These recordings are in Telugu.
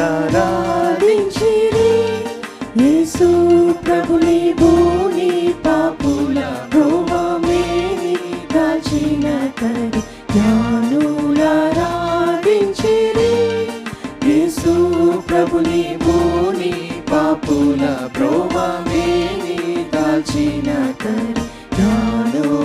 ఆరాధించిరి యేసు ప్రభుని భూని పాపుల రోమమేని దాచిన తరగ జ్ఞానులారాధించిరి యేసు ప్రభుని భూని పాపుల రోమమేని దాచిన తరగ జ్ఞానులారాధించిరి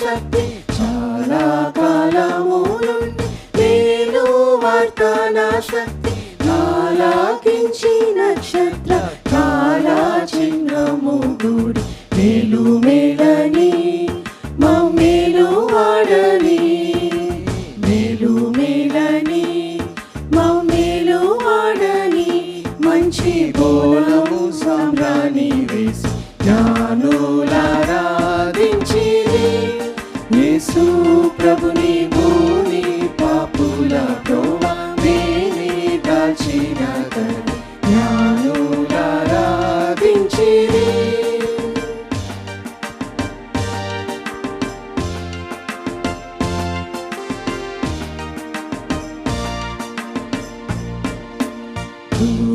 శక్తి చాలా కాలము నుండి మేలు శక్తి శక్తి కాలాకించి నక్షత్ర చాలా చిహ్నము గుడి. మేలు మేలని మా మేలు వాడని. మేలు మేలని మా మేలు వాడని. మంచి బోలము సామ్రాణి వేసి జ్ఞాను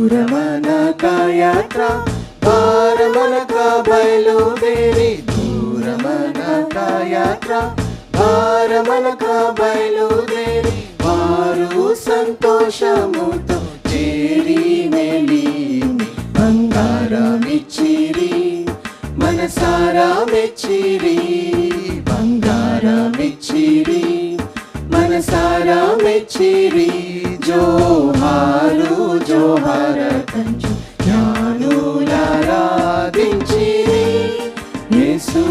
దూరమనక యాత్ర భారమనక బయలుదేరి. దూరమనక యాత్ర భారమనక బయలుదేరి. వారు సంతోషముతో చేరి మెలి బంగారమిచ్చిరి మనసారా మెచ్చిరి బంగారమిచ్చిరి మనసారా మెచ్చిరి జోహారు జోహార కంచు యేసు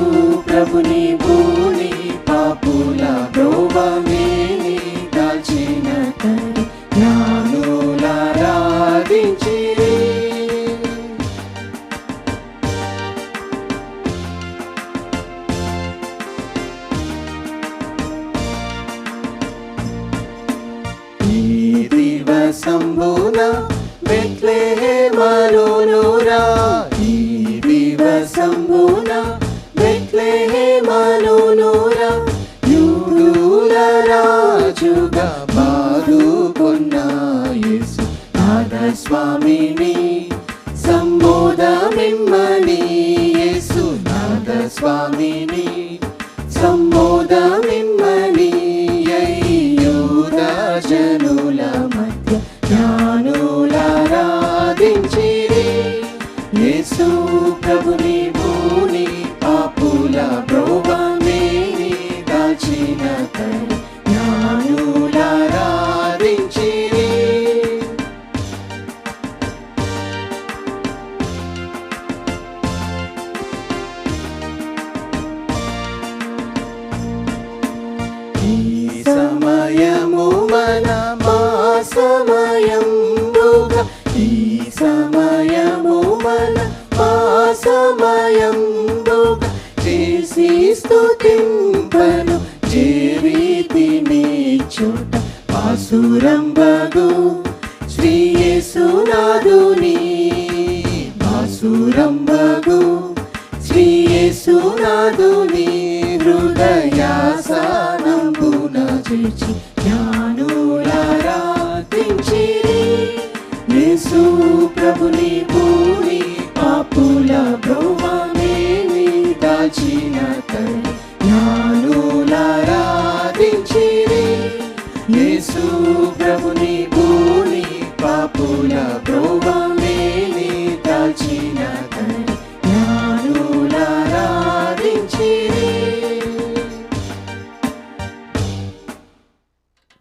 ప్రభుని భూని పాపుల బ్రోవమేని దాల్చిన తరి జ్ఞానులారాధించిరి ఈ రాజుగా బారుకొన్న యేసు. నాద స్వామిని సంబోధమిమ్మని యేసు. నాద స్వామిని సంబోధమిమ్మని సమయం ఈ సమయము మన మా సమయం చేసి స్తుతింపను చేరీతిని చోట పాసురంబగు బగు యేసునాథుని పాసురంబగు బగు యేసునాథుని ప్రభుని భూమి పాపుల బ్రహ్మమేని దాచిన తల్లి. జ్ఞానులారాధించిరి యేసు ప్రభుని భూమి పాపుల బ్రహ్మమేని దాచిన తల్లి.